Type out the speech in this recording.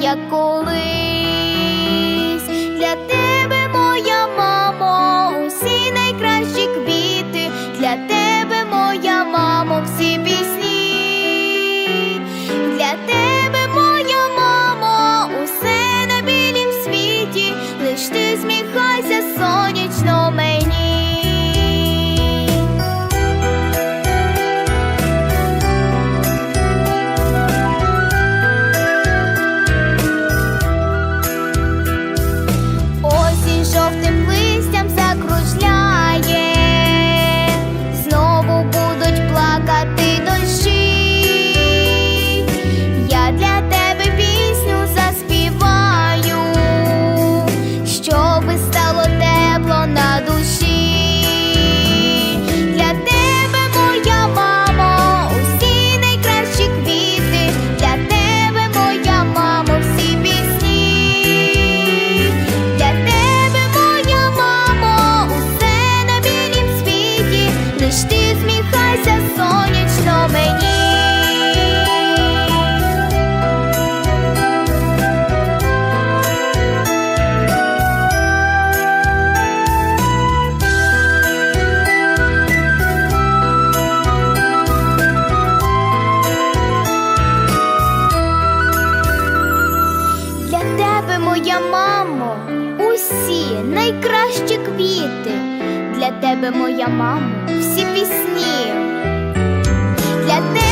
як колись. Для тебе, моя мамо, усі найкращі квіти, для тебе, моя мамо, всі пісні. Для тебе, зміхайся сонячно мені. Для тебе, моя мамо, усі найкращі квіти для тебе, моя мама, всі пісні. Для тебе